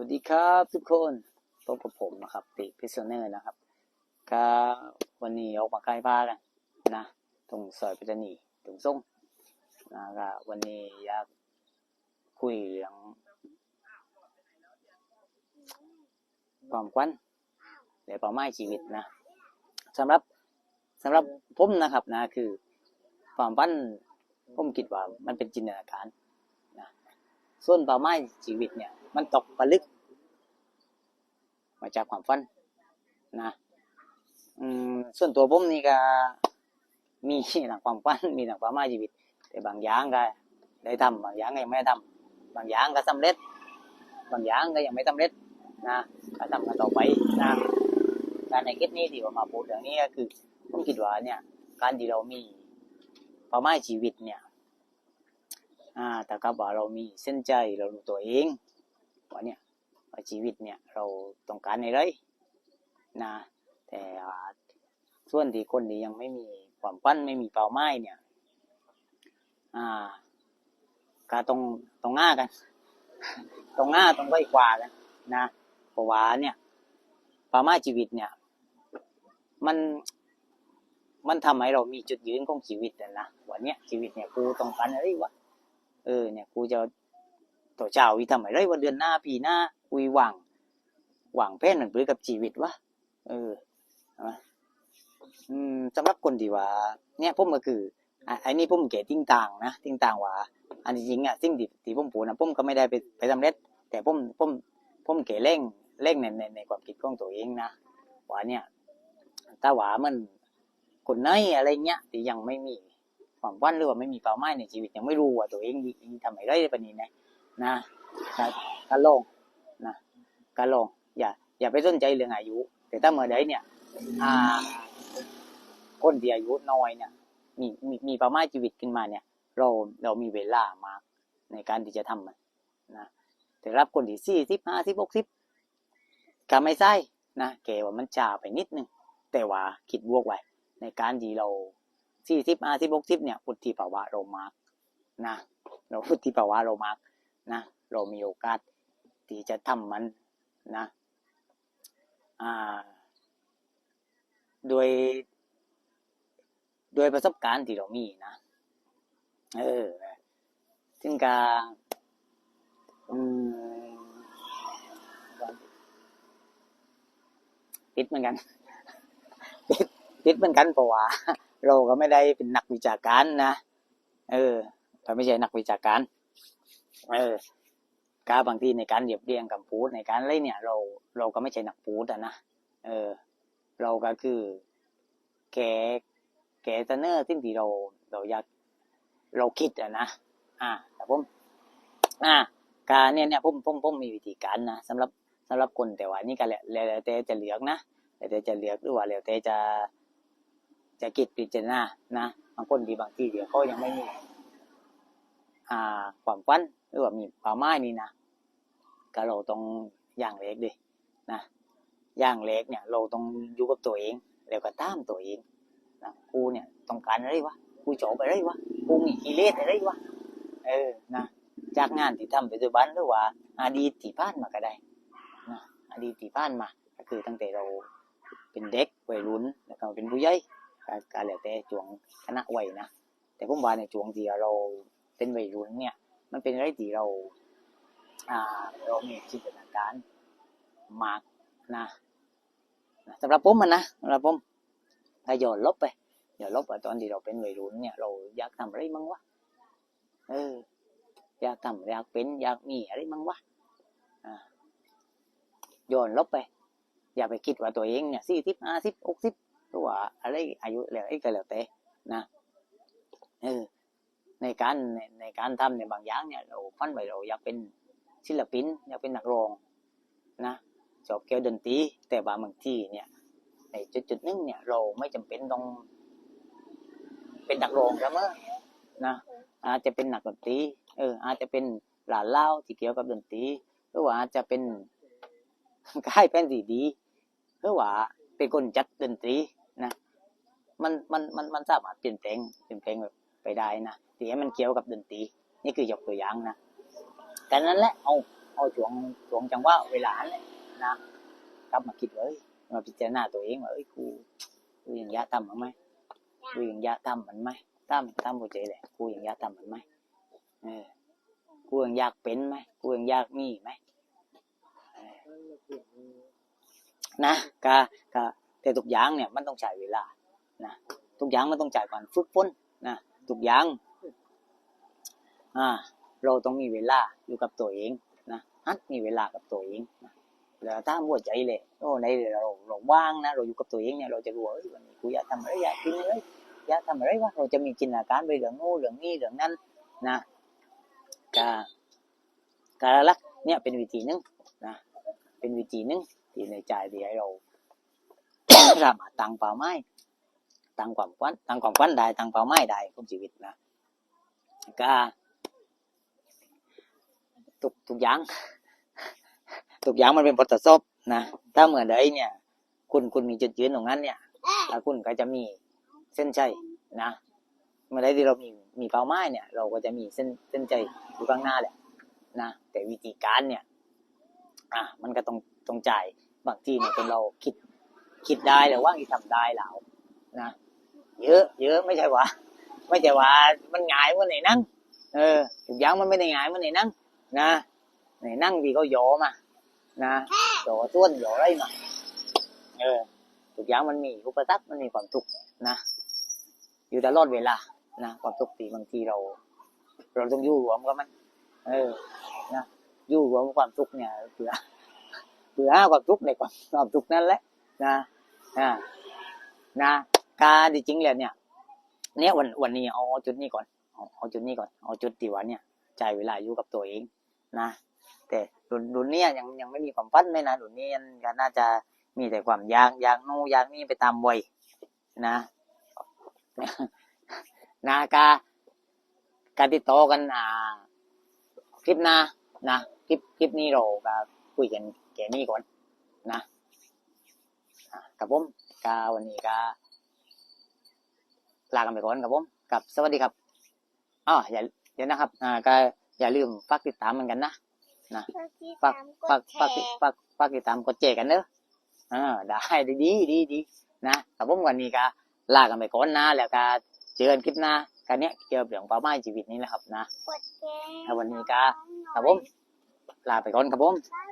วัสดีครับทุกคนพบกับผมนะครับติพิซเนอร์นะครับก็วันนี้ออกมาใกล้บ้านนนะตรงซอยปัตตานีตรงส่งนะก็วันนี้อยากคุยเรื่องความควันหรือเป้าหมายชีวิตนะสำหรับสำหรับผมนะครับนะคือความฝันผมคิดว่ามันเป็นจินตนาการ ส่วนเป้าหมายชีวิตเนี่ย มันตกผลึก มาจากความฝันนะอืมส่วนตัวผมนี่ก็มีหนังความฝันมีหนังเป้าหมายชีวิต แต่บางอย่างก็ได้ทำบางอย่างก็ยังไม่ได้ทำบางอย่างก็สำเร็จ บางอย่างก็ยังไม่สำเร็จนะก็ทำกันต่อไปนะการในคลิปนี้ที่ผมมาพูดเรื่องนี้ก็คือผมคิดว่าเนี่ย การที่เรามีเป้าหมายชีวิตเนี่ย อ่าแต่ก็ว่าเรามีเส้นใจเรารู้ตัวเองว่าเนี่ยว่าชีวิตเนี่ยเราต้องการอะไรนะแต่ส่วนที่คนที่ยังไม่มีความปั้นไม่มีเป้าหมายเนี่ย อ่าก็ต้องต้องง่ากันต้องง่าต้องไปกว่ากันนะเพราะว่าเนี่ยเป้าหมายชีวิตเนี่ย มันมันทำให้เรามีจุดยืนของชีวิตนะวันเนี้ยชีวิตเนี่ยกูต้องการอะไรวะ เออเนี่ยกูจะต่อเจ้าวิทำอะไรวันเดือนหน้าปีหน้ากุยหวัง หวังแพ้นหนึ่งหรือกับชีวิตวะเออใช่ไหมอืมสำหรับคนที่ว่า เนี่ยผมก็คืออะไอ้นี่ผมเก๋ติ้งต่างนะติ้งต่างว่า อันจริงอะสิ่งที่ที่ผมพูนะผมก็ไม่ได้ไปไปสำเร็จ แต่ผมผมผมเก๋เร่งเร่งในในในความคิดของตัวเองนะว่าเนี่ยถ้าว่ามันคนไหนอะไรเงี้ยที่ยังไม่มี ความฝันหรือว่าไม่มีเป้าหมายในชีวิตยังไม่รู้ว่าตัวเองทำอะไรได้ปานนี้นะนะนะการลองนะการลองอย่า อย่าไปสนใจเรื่องอายุ แต่ถ้าเมื่อใดเนี่ย อ่า คนที่อายุน้อยเนี่ย มีมีมีเป้าหมายชีวิตขึ้นมาเนี่ย เราเรามีเวลามากในการที่จะทำมันนะแต่รับคนที่สี่สิบห้าสิบหกสิบก็ไม่ใช่นะแกว่ามันจ่าไปนิดนึงแต่ว่าคิดบวกไว้ในการที่เรา สี่สิบห้าสิบหกสิบเนี่ยพุทธิภาวะเรามากนะเราพุทธิภาวะเรามากนะเรามีโอกาสที่จะทำมันนะอ่าโดยโดยประสบการณ์ที่เรามีนะเออซึ่งการอืมติดเหมือนกันติดติดเหมือนกันเพราะว่า เราก็ไม่ได้เป็นนักวิชาการนะ เออก็ไม่ใช่นักวิชาการ เออการบางทีในการเรียบเรียงคำพูดในการอะไรเนี่ย เราเราก็ไม่ใช่นักพูดอะนะ เออ เราก็คือแกแกเสนอสิ่งที่เราเราอยากเราคิดอะนะ อ่า แต่ผม อ่า การเนี่ยเนี่ยผมผมผมมีวิธีการนะสำหรับสำหรับคนแต่ว่านี่ก็แล้วแล้วแต่จะเหลือกนะแล้วแต่จะเหลือกหรือว่าแล้วแต่จะ จะคิดพิจารณานะบางคนดีบางทีเดี๋ยวเขายังไม่มีอ่าความฝันหรือว่ามีเป้าหมายนี่นะก็เราต้องอย่างเล็กดินะอย่างเล็กเนี่ย เราต้องอยู่กับตัวเอง แล้วก็ตามตัวเองนะกูเนี่ยต้องการอะไรวะกูจบอะไรวะกูมีกิเลสอะไรวะเออนะจากงานที่ทำปัจจุบันหรือว่าอดีตที่ผ่านมาก็ได้นะอดีตที่ผ่านมา ก็คือตั้งแต่เราเป็นเด็กวัยรุ่นแล้วก็เป็นผู้ใหญ่ ก็ก็แล้วแต่ช่วงคณะวัยนะแต่ผมว่าในช่วงที่เราเป็นวัยรุ่นเนี่ย มันเป็นอะไรที่เรา อ่า เรามีจินตนาการมากนะสำหรับผมมันนะสำหรับผมถ้าย้อนลบไปย้อนลบไปตอนที่เราเป็นวัยรุ่นเนี่ย เราอยากทำอะไรมั่งวะเออ อยากทำอยากเป็นอยากมีอะไรมั่งวะอ่าย้อนลบไป อย่าไปคิดว่าตัวเองเนี่ยสี่สิบห้าสิบหกสิบ ตัวอะไรอายุแล้วไอ้ก็แล้วแต่นะเออในการในในการทำในบางอย่างเนี่ยเราฟันไว้เราอยากเป็นศิลปินอยากเป็นนักร้องนะชอบเกี่ยวดนตรีแต่ว่าบางที่เนี่ยในจุดจุดหนึงเนี่ย เราไม่จำเป็นต้อง เป็นนักร้องเสมอนะอาจจะเป็นนักดนตรีเออ อาจจะเป็นหลานเล่าที่เกี่ยวกับดนตรีหรือว่าอาจจะเป็นค่ายแป้นสีดีหรือว่าเป็นคนจัดดนตรี นะมันมันมันมันสามารถเปลี่ยนแปลงเปลี่ยนแปลงแบบไปได้นะที่ให้มันเกี่ยวกับดนตรีนี่คือยกตัวอย่างนะกันนั้นแหละเอาเอาช่วงช่วงจังหวะเวลาเนี่ยนะกลับมาคิดเอ้ยมาพิจารณาตัวเองว่าเอ้ยกูกูยังยากทำมันไหมกูยังยากทำมันไหมทำทำหัวใจเลยกูยังยากทำมันไหมเออกูยังอยากเป็นไหมกูยังอยากมีไหมนะกะกะ แต่ทุกอย่างเนี่ยมันต้องใช้เวลานะทุกอย่างมันต้องใช้การฝึกฝนนะทุกอย่างอ่าเราต้องมีเวลาอยู่กับตัวเองนะฮัดมีเวลากับตัวเองนะแล้วถ้าหัวใจเลยโอ้ในเราเราว่างนะเราอยู่กับตัวเองเนี่ยเราจะรู้ว่าวันนี้กูอยากทำอะไรอยากกินอะไรอยากทำอะไรวะเราจะมีจินตนาการไปเรื่องโน้เรื่องนี้เรื่องนั้นนะกาการลักเนี่ยเป็นวิธีหนึงนะเป็นวิธีหนึงที่ในใจที่ให้เรา สามารถตั้งเป้าหมายตั้งความฝันตั้งความฝันได้ตั้งเป้าหมายได้ของชีวิตนะก็ทุกทุกอย่างทุกอย่างมันเป็นบททดสอบนะถ้าเหมือนใดเนี่ย คุณคุณมีจุดยืนตรงนั้นเนี่ยแล้วคุณก็จะมีเส้นชัยนะเมื่อใดที่เรามีมีเป้าหมายเนี่ย เราก็จะมีเส้นเส้นชัยอยู่ข้างหน้าแหละนะแต่วิธีการเนี่ย อะมันก็ต้องต้องจ่ายบางทีเนี่ยคนเราคิด คิดได้แต่ว่าที่ทำได้แล้วนะเยอะ เยอะไม่ใช่ว่า ไม่ใช่ว่ามันง่ายมื่อไหนนั่งเออทุกอย่างมันไม่ได้ง่ายมื่อไหนนั่งนะไหนนั่งดีก็โยมานะโยต้วนโยอะไรมาเออทุกอย่างมันมีอุปสรรคมันมีความทุกข์นะอยู่ตลอดเวลานะความทุกข์ทีบางทีเรา เราต้องอยู่รวมกับมัน เออนะอยู่รวมกับความทุกข์เนี่ยเผื่อเผื่อหาความทุกข์ในความความทุกข์นั่นแหละนะ นะนะการจริงๆแล้วเนี่ย เนี่ยวันวันนี้เอาจุดนี้ก่อนเอาเอาจุดนี้ก่อนเอาจุดที่ว่าเนี่ยใจเวลาอยู่กับตัวเอง นะ แต่รุ่นรุ่นเนี้ยยังยังไม่มีความฝันเลยนะรุ่นนี้ยังก็น่าจะมีแต่ความยากยากนู่นอยากนี่ไปตามวัยนะนะกาการติดต่อกันอ่าคลิปหน้านะคลิปคลิปนี้เราก็คุยกันแค่นี้ก่อนนะอ่า กับผมกาวันนี้กาลากันไปก่อนครับผมกับสวัสดีครับอ๋ออย่าเดี๋ยวนะครับ อ่าก็อย่าลืมฝากติดตามเหมือนกันนะฝากฝากฝากฝากฝากติดตามกดเจกันเนอะอ่าได้ดีดีดีดีนะแต่ผมวันนี้ก็ลากันไปก่อนนะแล้วก็เจอกันคลิปหน้ากันเนี้ยเกี่ยวกับเรื่องเป้าหมายชีวิตนี้นะครับนะกดแชร์แล้ววันนี้ก็ครับผมลาไปก่อนครับผมได้